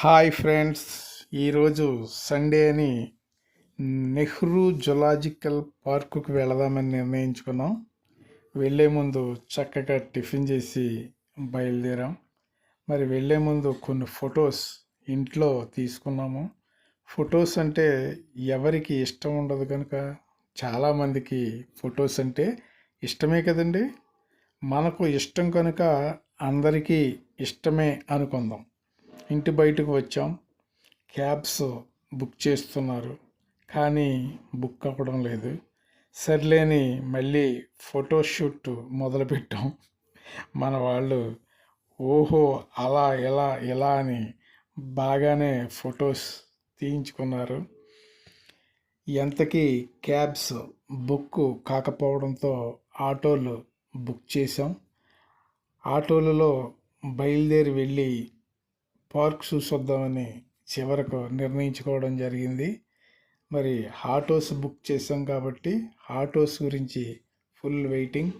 Hi friends ఈరోజు Sunday అని Nehru zoological పార్కుకు వెళదామని నిర్ణయించుకున్నాం. వెళ్ళే ముందు చక్కగా టిఫిన్ చేసి బయలుదేరాం. మరి వెళ్ళే ముందు కొన్ని ఫొటోస్ ఇంట్లో తీసుకున్నాము. ఫొటోస్ అంటే ఎవరికి ఇష్టం ఉండదు కనుక చాలామందికి ఫొటోస్ అంటే ఇష్టమే కదండి. మనకు ఇష్టం కనుక అందరికీ ఇష్టమే అనుకుందాం. ఇంటి బయటకు వచ్చాం. క్యాబ్స్ బుక్ చేస్తున్నారు. కానీ బుక్ అవ్వడం లేదు. సర్లేని మళ్ళీ ఫోటోషూట్ మొదలుపెట్టాం. మన వాళ్ళు ఓహో అలా ఎలా ఎలా అని బాగానే ఫొటోస్ తీయించుకున్నారు. ఎంతకీ క్యాబ్స్ బుక్ కాకపోవడంతో ఆటోలు బుక్ చేసాం ఆటోలలో బయలుదేరి వెళ్ళి పార్క్ చూసొద్దామని చివరకు నిర్ణయించుకోవడం జరిగింది. మరి హాటోస్ బుక్ చేసాం కాబట్టి హాటోస్ గురించి ఫుల్ వెయిటింగ్.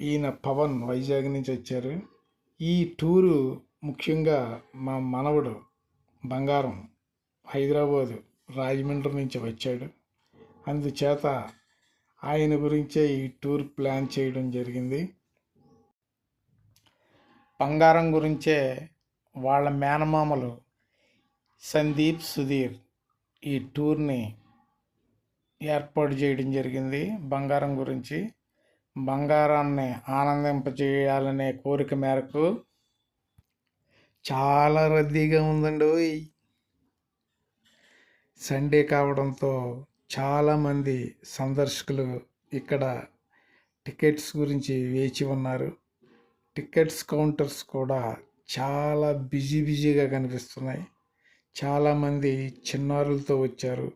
ఈయన పవన్ వైజాగ్ నుంచి వచ్చారు. ఈ టూరు ముఖ్యంగా మా మనవడు బంగారం హైదరాబాదు రాజమండ్రి నుంచి వచ్చాడు. అందుచేత ఆయన గురించే ఈ టూర్ ప్లాన్ చేయడం జరిగింది. బంగారం గురించే వాళ్ళ మేనమామలు సందీప్ సుధీర్ ఈ టూర్ని ఏర్పాటు చేయడం జరిగింది. బంగారం గురించి బంగారాన్ని ఆనందింపజేయాలనే కోరిక మేరకు చాలా రద్దీగా ఉందండి సండే కావడంతో చాలామంది సందర్శకులు ఇక్కడ టికెట్స్ గురించి వేచి ఉన్నారు. టికెట్స్ కౌంటర్స్ కూడా చాలా బిజీ బిజీగా కనిపిస్తున్నాయి. చాలామంది చిన్నారులతో వచ్చారు.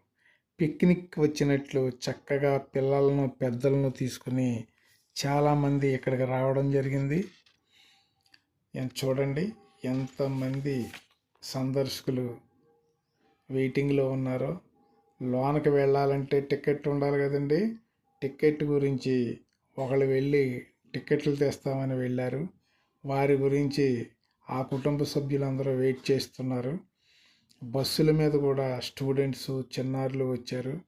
పిక్నిక్ వచ్చినట్లు చక్కగా పిల్లలను పెద్దలను తీసుకుని చాలామంది ఇక్కడికి రావడం జరిగింది. చూడండి ఎంతమంది సందర్శకులు వెయిటింగ్లో ఉన్నారో. లోనకి వెళ్ళాలంటే టికెట్ ఉండాలి కదండి. టికెట్ గురించి ఒకళ్ళు వెళ్ళి టికెట్లు తెస్తామని వెళ్ళారు. వారి గురించి ఆ కుటుంబ సభ్యులందరూ వెయిట్ చేస్తున్నారు. బస్సుల మీద కూడా స్టూడెంట్స్ చిన్నారులు వచ్చారు.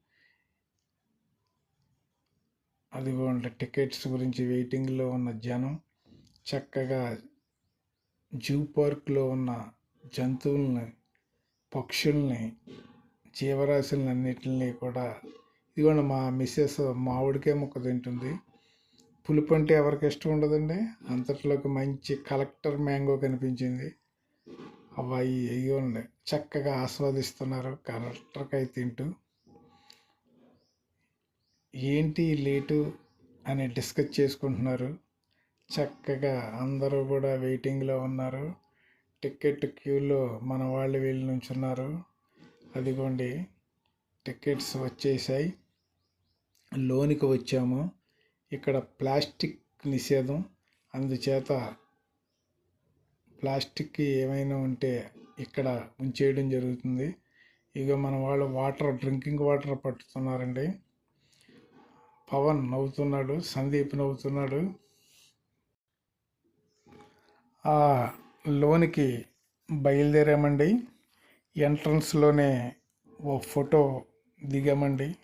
అదిగోండి టికెట్స్ గురించి వెయిటింగ్లో ఉన్న జనం చక్కగా జూ పార్క్లో ఉన్న జంతువుల్ని పక్షుల్ని జీవరాశులని అన్నిటిని కూడా ఇదిగోండి మా మిస్సెస్ మామిడికే ముక్క తింటుంది. పులుపు అంటే ఎవరికి ఇష్టం ఉండదండి. అంతట్లోకి మంచి కలెక్టర్ మ్యాంగో కనిపించింది. అవి ఇవ్వండి చక్కగా ఆస్వాదిస్తున్నారు. కలెక్టర్కాయ తింటూ. ఏంటి లేటు అని డిస్కస్ చేసుకుంటున్నారు. చక్కగా అందరూ కూడా వెయిటింగ్లో ఉన్నారు. టికెట్ క్యూలో మన వాళ్ళు వెళ్ళి నుంచున్నారు అదిగోండి. టికెట్స్ వచ్చేసాయి. లోనికి వచ్చాము. ఇక్కడ ప్లాస్టిక్ నిషేధం. అందుచేత ప్లాస్టిక్ ఏమైనా ఉంటే ఇక్కడ ఉంచేయడం జరుగుతుంది. ఇక మన వాళ్ళు వాటర్ డ్రింకింగ్ వాటర్ పట్టుతున్నారండి. పవన్ నవ్వుతున్నాడు సందీప్ నవ్వుతున్నాడు. ఆ లోనికి బయలుదేరామండి. ఎంట్రన్స్లోనే ఓ ఫోటో దిగామండి.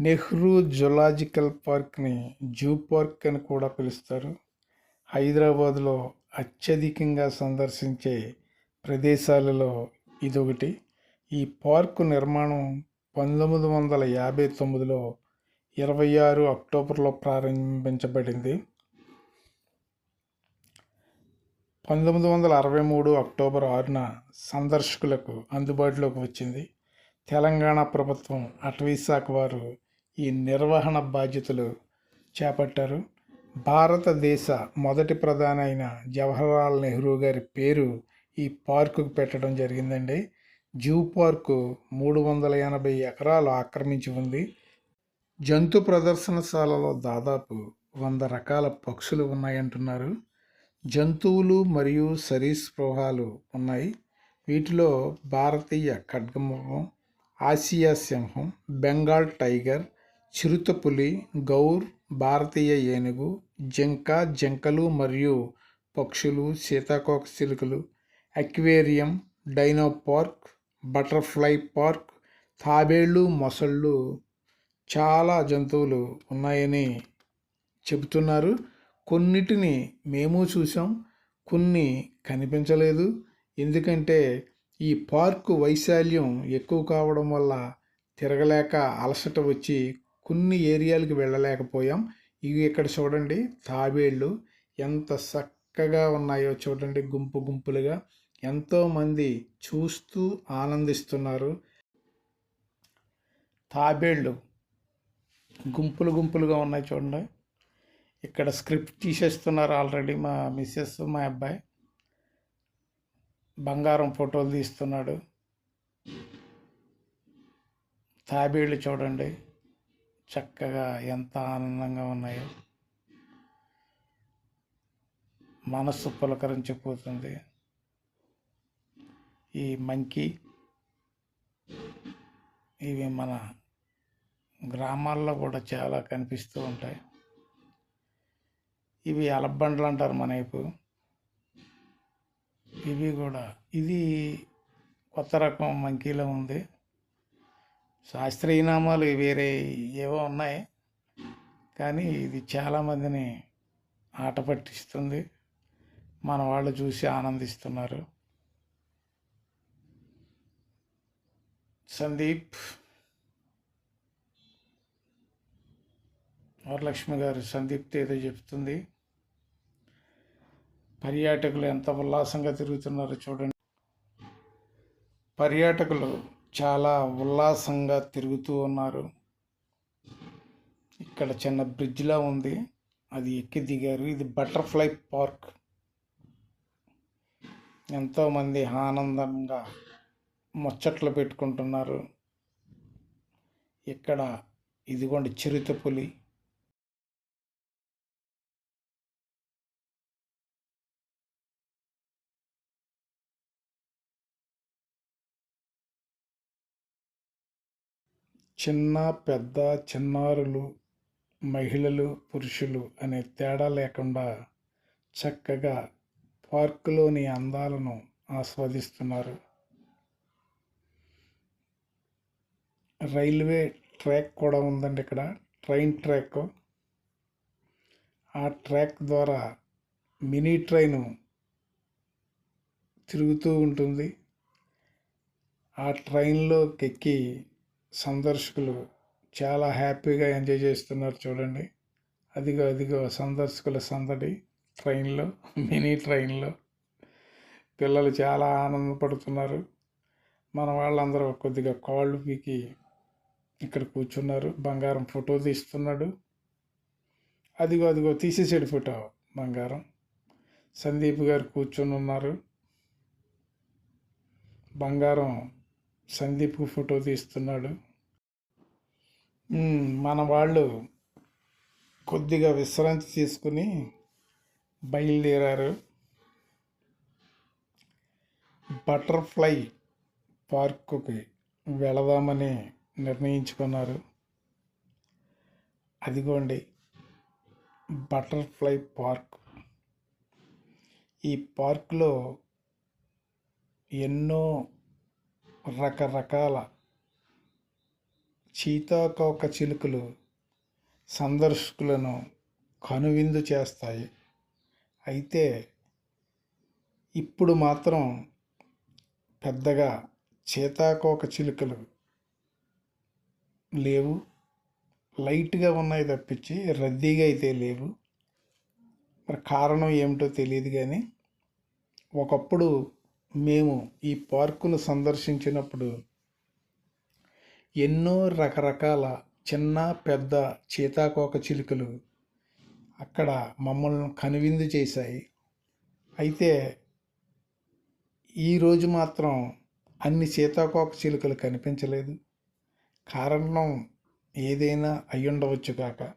నెహ్రూ జులాజికల్ పార్క్ని జూ పార్క్ అని కూడా పిలుస్తారు. హైదరాబాద్లో అత్యధికంగా సందర్శించే ప్రదేశాలలో ఇదొకటి. ఈ పార్కు నిర్మాణం పంతొమ్మిది వందల యాభై తొమ్మిదిలో ఇరవై ఆరు అక్టోబర్లో ప్రారంభించబడింది. పంతొమ్మిది వందల అరవై మూడు అక్టోబర్ ఆరున సందర్శకులకు అందుబాటులోకి వచ్చింది. తెలంగాణ ప్రభుత్వం అటవీ శాఖ వారు ఈ నిర్వహణ బాధ్యతలు చేపట్టారు. భారతదేశ మొదటి ప్రధాని అయిన జవహర్లాల్ నెహ్రూ గారి పేరు ఈ పార్కుకు పెట్టడం జరిగిందండి. జూ పార్కు మూడు వందల ఎనభై ఎకరాలు ఆక్రమించి ఉంది. జంతు ప్రదర్శనశాలలో దాదాపు వంద రకాల పక్షులు ఉన్నాయంటున్నారు. జంతువులు మరియు సరీసృహాలు ఉన్నాయి. వీటిలో భారతీయ ఖడ్గముఖం ఆసియా సింహం బెంగాల్ టైగర్ చిరుతపులి గౌర్ భారతీయ ఏనుగు జింక జింకలు మరియు పక్షులు సీతాకోక చిలుకలు aquarium dino park butterfly park తాబేళ్ళు మొసళ్ళు చాలా జంతువులు ఉన్నాయని చెబుతున్నారు. కొన్నిటిని మేము చూసాం కొన్ని కనిపించలేదు. ఎందుకంటే ఈ పార్కు వైశాల్యం ఎక్కువ కావడం వల్ల తిరగలేక అలసట వచ్చి కొన్ని ఏరియాలకి వెళ్ళలేకపోయాం. ఇవి ఇక్కడ చూడండి తాబేళ్ళు ఎంత చక్కగా ఉన్నాయో చూడండి గుంపు గుంపులుగా. ఎంతోమంది చూస్తూ ఆనందిస్తున్నారు. తాబేళ్ళు గుంపులు గుంపులుగా ఉన్నాయి చూడండి. ఇక్కడ స్క్రిప్ట్ తీసేస్తున్నారు ఆల్రెడీ మా మిస్సెస్ మా అబ్బాయి. బంగారం ఫోటోలు తీస్తున్నాడు. తాబేళ్ళు చూడండి. చక్కగా ఎంత ఆనందంగా ఉన్నాయో. మనస్సు పులకరించిపోతుంది. ఈ మంకీ ఇవి మన గ్రామాల్లో కూడా చాలా కనిపిస్తూ ఉంటాయి. ఇవి అలబ్బండ్లు అంటారు మన వైపు. ఇవి కూడా ఇది కొత్త రకం మంకీలో ఉంది. శాస్త్రీయ నామాలు వేరే ఏవో ఉన్నాయి. కానీ ఇది చాలామందిని ఆట పట్టిస్తుంది. మన వాళ్ళు చూసి ఆనందిస్తున్నారు. సందీప్ వరలక్ష్మి గారు సందీప్తో ఏదో చెప్తుంది. పర్యాటకులు ఎంత ఉల్లాసంగా తిరుగుతున్నారో చూడండి. పర్యాటకులు చాలా ఉల్లాసంగా తిరుగుతూ ఉన్నారు. ఇక్కడ చిన్న బ్రిడ్జ్లా ఉంది. అది ఎక్కి దిగారు. ఇది బటర్ఫ్లై పార్క్ ఎంతోమంది ఆనందంగా ముచ్చట్లు పెట్టుకుంటున్నారు. ఇక్కడ ఇదిగోండి చిరుత చిన్న పెద్ద చిన్నారులు మహిళలు పురుషులు అనే తేడా లేకుండా చక్కగా పార్కులోని అందాలను ఆస్వాదిస్తున్నారు. రైల్వే ట్రాక్ కూడా ఉందండి ఇక్కడ. Train track. ఆ ట్రాక్ ద్వారా మినీ ట్రైను తిరుగుతూ ఉంటుంది. ఆ ట్రైన్లోకి ఎక్కి సందర్శకులు చాలా హ్యాపీగా ఎంజాయ్ చేస్తున్నారు చూడండి. అదిగో అదిగో సందర్శకుల సందడి ట్రైన్లో మినీ ట్రైన్లో. పిల్లలు చాలా ఆనందపడుతున్నారు. మన వాళ్ళందరూ కొద్దిగా కాళ్ళు పీకి ఇక్కడ కూర్చున్నారు. బంగారం ఫోటో తీస్తున్నాడు. అదిగో అదిగో తీసేసాడు ఫోటో బంగారం. సందీప్ గారు కూర్చొని ఉన్నారు బంగారం సందీప్ ఫోటో తీస్తున్నాడు. మన వాళ్ళు కొద్దిగా విశ్రాంతి తీసుకుని బయలుదేరారు. బటర్ఫ్లై పార్కుకి వెళదామని నిర్ణయించుకున్నారు. అదిగోండి బటర్ఫ్లై పార్క్. ఈ పార్క్లో ఎన్నో రకరకాల చీతాకోక చిలుకలు సందర్శకులను కనువిందు చేస్తాయి. అయితే ఇప్పుడు మాత్రం పెద్దగా చీతాకోక చిలుకలు లేవు. లైట్గా ఉన్నాయి తప్పించి రద్దీగా అయితే లేవు. మరి కారణం ఏమిటో తెలియదు కానీ ఒకప్పుడు మేము ఈ పార్కును సందర్శించినప్పుడు ఎన్నో రకరకాల చిన్న పెద్ద చీతాకోక చిలుకలు అక్కడ మమ్మల్ని కనువిందు చేశాయి. అయితే ఈరోజు మాత్రం అన్ని సీతాకోక చిలుకలు కనిపించలేదు. కారణం ఏదైనా అయ్యుండవచ్చు కాక.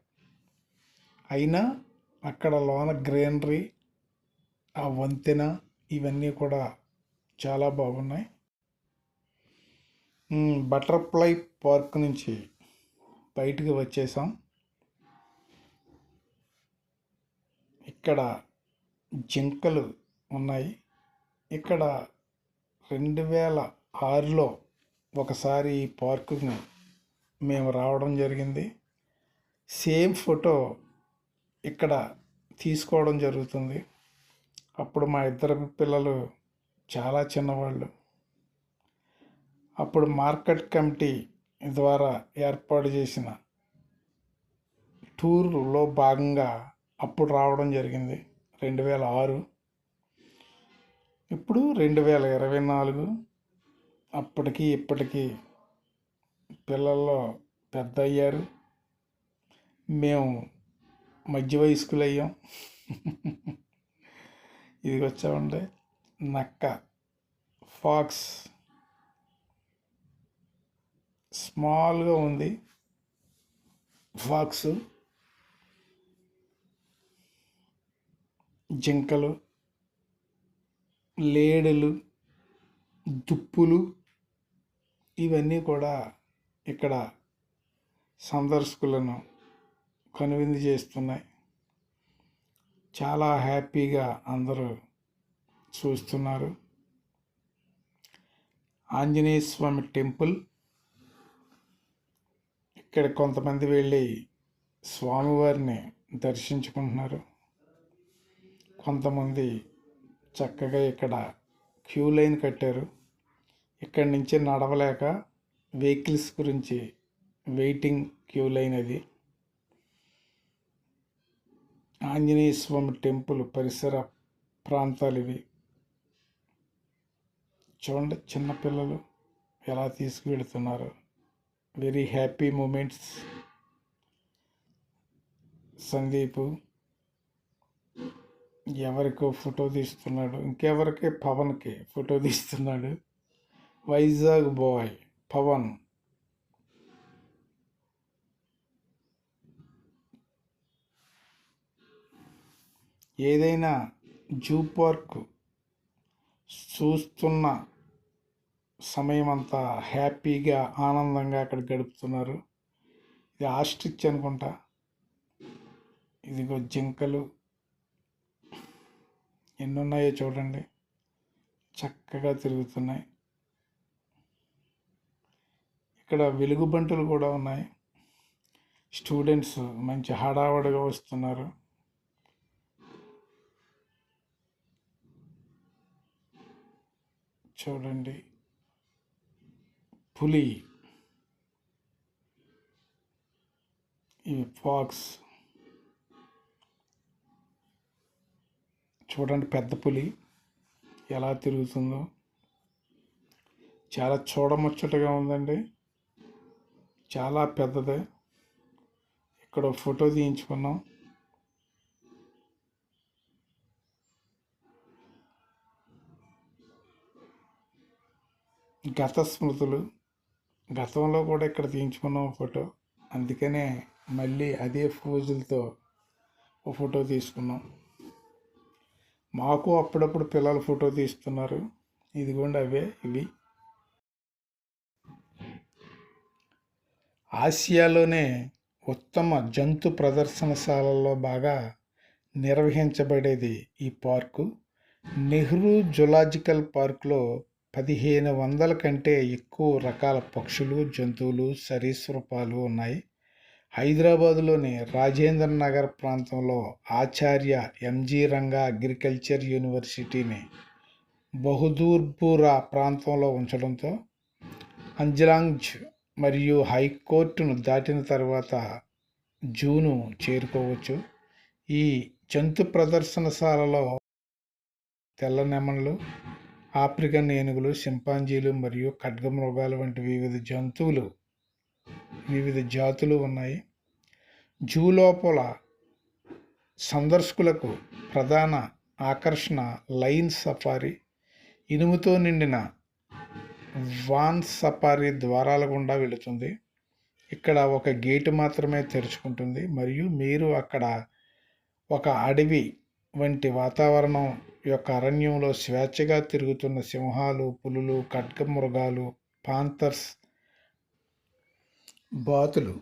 అయినా అక్కడ లోన గ్రీనరీ ఆ వంతెన ఇవన్నీ కూడా చాలా బాగున్నాయి. బటర్ఫ్లై పార్క్ నుంచి బయటికి వచ్చేసాం. ఇక్కడ జింకలు ఉన్నాయి. ఇక్కడ రెండు వేల ఆరులో ఒకసారి ఈ పార్కుని మేము రావడం జరిగింది. సేమ్ ఫోటో ఇక్కడ తీసుకోవడం జరుగుతుంది. అప్పుడు మా ఇద్దరు పిల్లలు చాలా చిన్నవాళ్ళు. అప్పుడు మార్కెట్ కమిటీ ద్వారా ఏర్పాటు చేసిన టూర్లో భాగంగా అప్పుడు రావడం జరిగింది. రెండు వేల ఆరు. ఇప్పుడు రెండు వేల ఇరవై నాలుగు. అప్పటికి ఇప్పటికీ పిల్లల్లో పెద్ద అయ్యారు. మేము మధ్య వయస్కులు అయ్యాం ఇది వచ్చామండి నక్క ఫాక్స్ స్మాల్గా ఉంది ఫాక్స్ జింకలు లేడలు దుప్పులు ఇవన్నీ కూడా ఇక్కడ సందర్శకులను కనువిందు చేస్తున్నాయి. చాలా హ్యాపీగా అందరూ చూస్తున్నారు. ఆంజనేయ స్వామి టెంపుల్. ఇక్కడ కొంతమంది వెళ్ళి స్వామివారిని దర్శించుకుంటున్నారు. కొంతమంది చక్కగా ఇక్కడ క్యూ లైన్ కట్టారు. ఇక్కడి నుంచి నడవలేక వెహికల్స్ గురించి వెయిటింగ్ క్యూ లైన్ అది. ఆంజనేయ స్వామి టెంపుల్ పరిసర ప్రాంతాలు ఇవి. చూడండి చిన్నపిల్లలు ఎలా తీసుకువెళుతున్నారు. వెరీ హ్యాపీ మూమెంట్స్ సందీపు ఎవరికో ఫోటో తీస్తున్నాడు. ఇంకెవరికి? పవన్కి ఫోటో తీస్తున్నాడు. వైజాగ్ బాయ్ పవన్. ఏదైనా జూ పార్క్ చూస్తున్న సమయం అంతా హ్యాపీగా ఆనందంగా అక్కడ గడుపుతున్నారు. ఇది ఆస్ట్రిచ్ అనుకుంటా. ఇదిగో జింకలు. ఎన్ని ఉన్నాయో చూడండి. చక్కగా తిరుగుతున్నాయి. ఇక్కడ వెలుగుబంటులు కూడా ఉన్నాయి. స్టూడెంట్స్ మంచి హడావడిగా వస్తున్నారు. చూడండి. పులి. ఇవి ఫాక్స్. చూడండి పెద్ద పులి. ఎలా తిరుగుతుందో. చాలా చూడముచ్చటగా ఉందండి. చాలా పెద్దది. ఇక్కడ ఫోటో తీయించుకున్నాం. గత స్మృతులు. గతంలో కూడా ఇక్కడ తీయించుకున్నాం ఫోటో. అందుకనే మళ్ళీ అదే ఫోజులతో ఓ ఫోటో తీసుకున్నాం. మాకు అప్పుడప్పుడు పిల్లలు ఫోటో తీస్తున్నారు. ఇదిగోండి అవే ఇవి. ఆసియాలోనే ఉత్తమ జంతు ప్రదర్శనశాలల్లో బాగా నిర్వహించబడేది ఈ పార్కు. నెహ్రూ జులాజికల్ పార్క్లో పదిహేను వందల కంటే ఎక్కువ రకాల పక్షులు జంతువులు సరీసృపాలు ఉన్నాయి. హైదరాబాదులోని రాజేంద్ర నగర్ ప్రాంతంలో ఆచార్య ఎంజీ రంగా అగ్రికల్చర్ యూనివర్సిటీని బహదూర్పురా ప్రాంతంలో ఉంచడంతో అంజలాంజ్ మరియు హైకోర్టును దాటిన తర్వాత జూను చేరుకోవచ్చు. ఈ జంతు ప్రదర్శనశాలలో తెల్ల నెమళ్ళు ఆఫ్రికన్ ఏనుగులు సింపాంజీలు మరియు ఖడ్గమృగాలు వంటి వివిధ జంతువులు వివిధ జాతులు ఉన్నాయి. జూ లోపల సందర్శకులకు ప్రధాన ఆకర్షణ లైన్ సఫారీ ఇనుముతో నిండిన వాన్ సఫారీ ద్వారాల గుండా వెళుతుంది. ఇక్కడ ఒక గేటు మాత్రమే తెరుచుకుంటుంది మరియు మీరు అక్కడ ఒక అడవి వంటి వాతావరణం యొక్క అరణ్యంలో స్వేచ్ఛగా తిరుగుతున్న సింహాలు పులులు ఖడ్గమృగాలు పాంతర్స్ బాతులు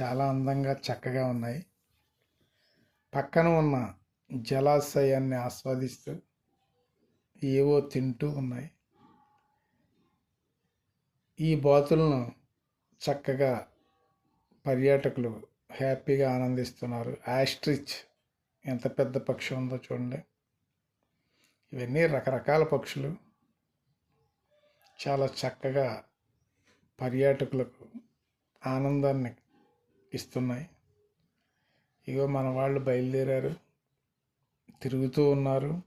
చాలా అందంగా చక్కగా ఉన్నాయి. పక్కన ఉన్న జలాశయాన్ని ఆస్వాదిస్తూ ఏవో తింటూ ఉన్నాయి. ఈ బాతులను చక్కగా పర్యాటకులు హ్యాపీగా ఆనందిస్తున్నారు. యాస్ట్రిచ్ ఎంత పెద్ద పక్షి ఉందో చూడండి. ఇవన్నీ రకరకాల పక్షులు. చాలా చక్కగా పర్యాటకులకు ఆనందాన్ని ఇస్తున్నాయి. ఇగో మన వాళ్ళు బయలుదేరారు. తిరుగుతూ ఉన్నారు.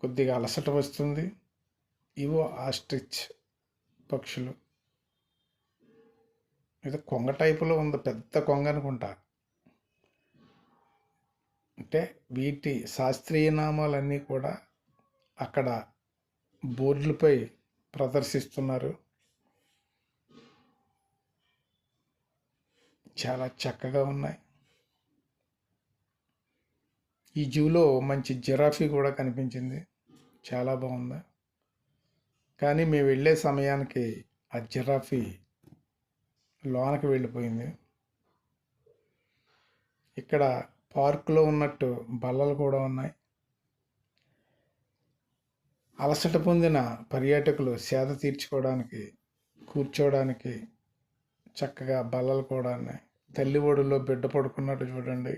కొద్దిగా అలసట వస్తుంది. ఇవో ఆస్ట్రిచ్ పక్షులు. ఇది కొంగ టైపులో ఉంది. పెద్ద కొంగ అనుకుంటా. అంటే వీటి శాస్త్రీయ నామాలన్నీ కూడా అక్కడ బోర్డులపై ప్రదర్శిస్తున్నారు. చాలా చక్కగా ఉన్నాయి. ఈ జూలో మంచి జిరాఫీ కూడా కనిపించింది. చాలా బాగుంది. కానీ మేము వెళ్ళే సమయానికి ఆ జిరాఫీ లోనకి వెళ్ళిపోయింది. ఇక్కడ పార్కులో ఉన్నట్టు బల్లలు కూడా ఉన్నాయి. అలసట పొందిన పర్యాటకులు సేద తీర్చుకోవడానికి కూర్చోవడానికి చక్కగా బల్లలు కూడా ఉన్నాయి. తల్లి ఒడిలో బిడ్డ పడుకున్నట్టు చూడండి.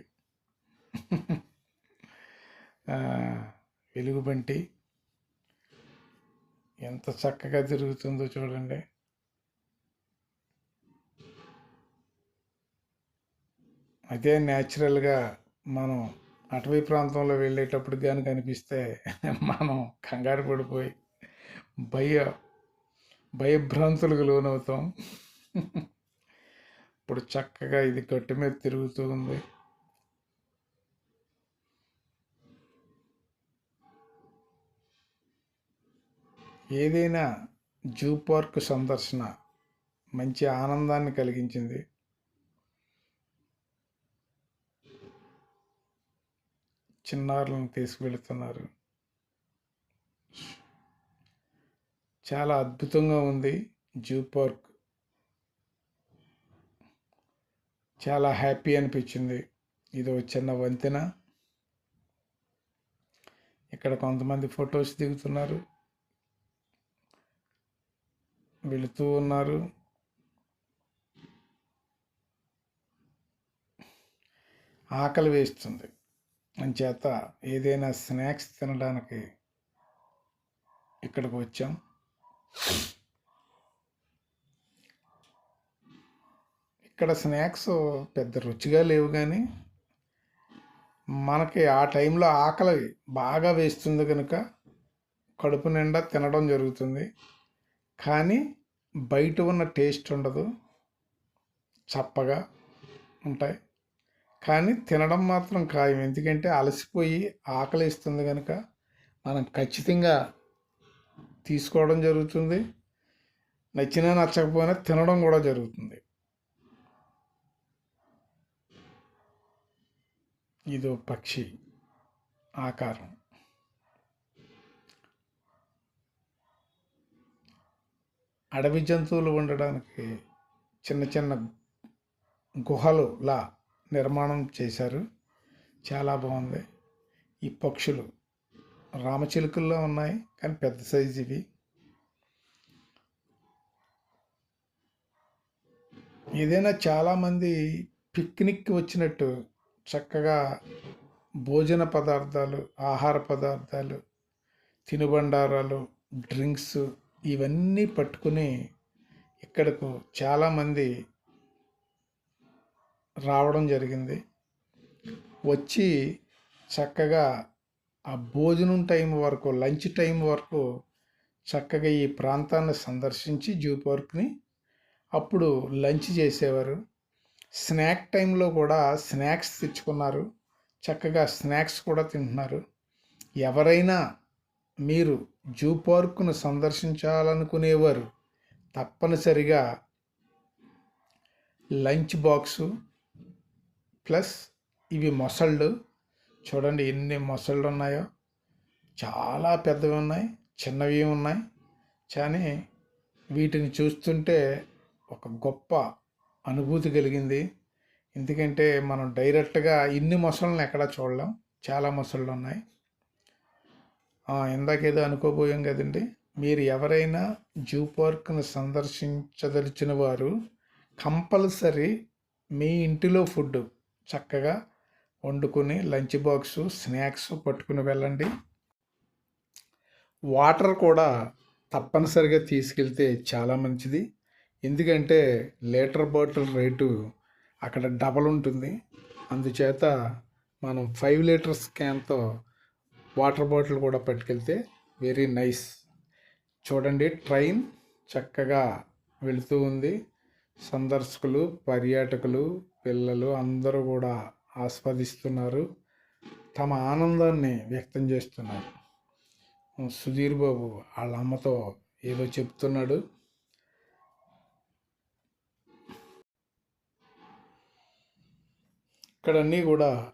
వెలుగుబంటి. ఎంత చక్కగా తిరుగుతుందో చూడండి. అదే న్యాచురల్గా మనం అటవీ ప్రాంతంలో వెళ్ళేటప్పుడు కానీ కనిపిస్తే మనం కంగారు పడిపోయి భయ భయభ్రాంతులకు లోనవుతాం. ఇప్పుడు చక్కగా ఇది గట్టు మీద తిరుగుతూ ఉంది. ఏదైనా జూ పార్క్ సందర్శన మంచి ఆనందాన్ని కలిగించింది. చిన్నారులను తీసుకువెళుతున్నారు. చాలా అద్భుతంగా ఉంది జూ పార్క్. చాలా హ్యాపీ అనిపించింది. ఇది ఒక చిన్న వంతెన. ఇక్కడ కొంతమంది ఫొటోస్ దిగుతున్నారు. వెళుతూ ఉన్నారు. ఆకలి వేస్తుంది. అంచేత ఏదైనా స్నాక్స్ తినడానికి ఇక్కడికి వచ్చాం. ఇక్కడ స్నాక్స్ పెద్ద రుచిగా లేవు కానీ మనకి ఆ టైంలో ఆకలి బాగా వేస్తుంది కనుక కడుపు నిండా తినడం జరుగుతుంది. కానీ బయట ఉన్న టేస్ట్ ఉండదు. చప్పగా ఉంటాయి. కానీ తినడం మాత్రం ఖాయం. ఎందుకంటే అలసిపోయి ఆకలి ఇస్తుంది కనుక మనం ఖచ్చితంగా తీసుకోవడం జరుగుతుంది. నచ్చినా నచ్చకపోయినా తినడం కూడా జరుగుతుంది. ఇదో పక్షి ఆకారం. అడవి జంతువులు ఉండడానికి చిన్న చిన్న గుహలులా నిర్మాణం చేశారు. చాలా బాగుంది. ఈ పక్షులు రామచిలుకల్లో ఉన్నాయి కానీ పెద్ద సైజు ఇవి. ఏదైనా చాలామంది పిక్నిక్ వచ్చినట్టు చక్కగా భోజన పదార్థాలు ఆహార పదార్థాలు తినుబండారాలు డ్రింక్స్ ఇవన్నీ పట్టుకుని ఇక్కడకు చాలామంది రావడం జరిగింది. వచ్చి చక్కగా ఆ భోజనం టైం వరకు లంచ్ టైం వరకు చక్కగా ఈ ప్రాంతాన్ని సందర్శించి జూ పార్క్ని అప్పుడు లంచ్ చేసేవారు. స్నాక్ టైంలో కూడా స్నాక్స్ తెచ్చుకున్నారు. చక్కగా స్నాక్స్ కూడా తింటున్నారు. ఎవరైనా మీరు జూ పార్కును సందర్శించాలనుకునేవారు తప్పనిసరిగా లంచ్ బాక్సు ప్లస్ ఇవి మొసళ్ళు. చూడండి ఎన్ని మొసళ్ళు ఉన్నాయో. చాలా పెద్దవి ఉన్నాయి చిన్నవి ఉన్నాయి. కానీ వీటిని చూస్తుంటే ఒక గొప్ప అనుభూతి కలిగింది. ఎందుకంటే మనం డైరెక్ట్గా ఇన్ని మొసళ్ళని ఎక్కడా చూడలేం. చాలా మొసళ్ళు ఉన్నాయి. ఇందాకేదో అనుకోబోయాం కదండి. మీరు ఎవరైనా జూ పార్క్ను సందర్శించదలిచిన వారు కంపల్సరీ మీ ఇంటిలో ఫుడ్ చక్కగా వండుకొని లంచ్ బాక్సు స్నాక్స్ పట్టుకుని వెళ్ళండి. వాటర్ కూడా తప్పనిసరిగా తీసుకెళ్తే చాలా మంచిది. ఎందుకంటే లీటర్ బాటిల్ రేటు అక్కడ డబల్ ఉంటుంది. అందుచేత మనం ఫైవ్ లీటర్స్ క్యాన్తో వాటర్ బాటిల్ కూడా పట్టుకెళ్తే వెరీ నైస్. చూడండి ట్రైన్ చక్కగా వెళుతూ ఉంది. సందర్శకులు పర్యాటకులు పిల్లలు అందరూ కూడా ఆస్వాదిస్తున్నారు. తమ ఆనందాన్ని వ్యక్తం చేస్తున్నారు. సుధీర్ బాబు వాళ్ళ అమ్మతో ఏదో చెప్తున్నాడు. ఇక్కడ అన్నీ కూడా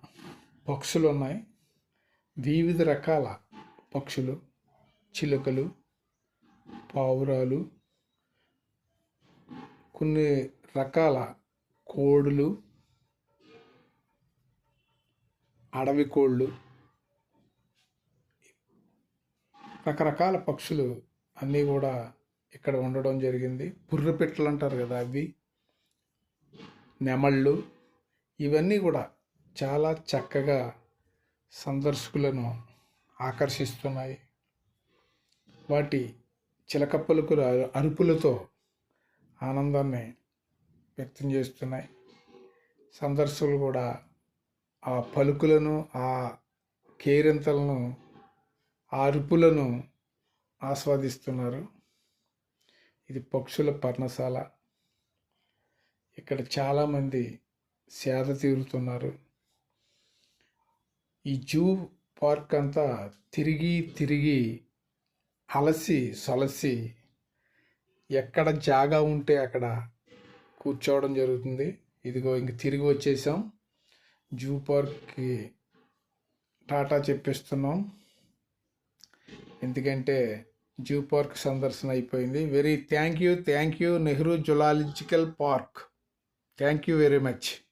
పక్షులు ఉన్నాయి. వివిధ రకాల పక్షులు చిలుకలు పావురాలు కొన్ని రకాల కోడులు అడవి కోళ్ళు రకరకాల పక్షులు అన్నీ కూడా ఇక్కడ ఉండడం జరిగింది. పుర్రపెట్టలు అంటారు కదా అవి నెమళ్ళు ఇవన్నీ కూడా చాలా చక్కగా సందర్శకులను ఆకర్షిస్తున్నాయి. వాటి చిలక పలుకుల అరుపులతో ఆనందాన్ని వ్యక్తం చేస్తున్నాయి. సందర్శకులు కూడా ఆ పలుకులను ఆ కేరింతలను ఆ అరుపులను ఆస్వాదిస్తున్నారు. ఇది పక్షుల పర్ణశాల. ఇక్కడ చాలామంది సేద తీరుతున్నారు. ఈ జూ పార్క్ అంతా తిరిగి తిరిగి అలసి సొలసి ఎక్కడ జాగా ఉంటే అక్కడ కూర్చోవడం జరుగుతుంది. ఇదిగో ఇంక తిరిగి వచ్చేసాం. జూ పార్క్కి టాటా చెప్పిస్తున్నాం. ఎందుకంటే జూ పార్క్ సందర్శన అయిపోయింది. Very thank you thank you Nehru zoological park. Thank you very much.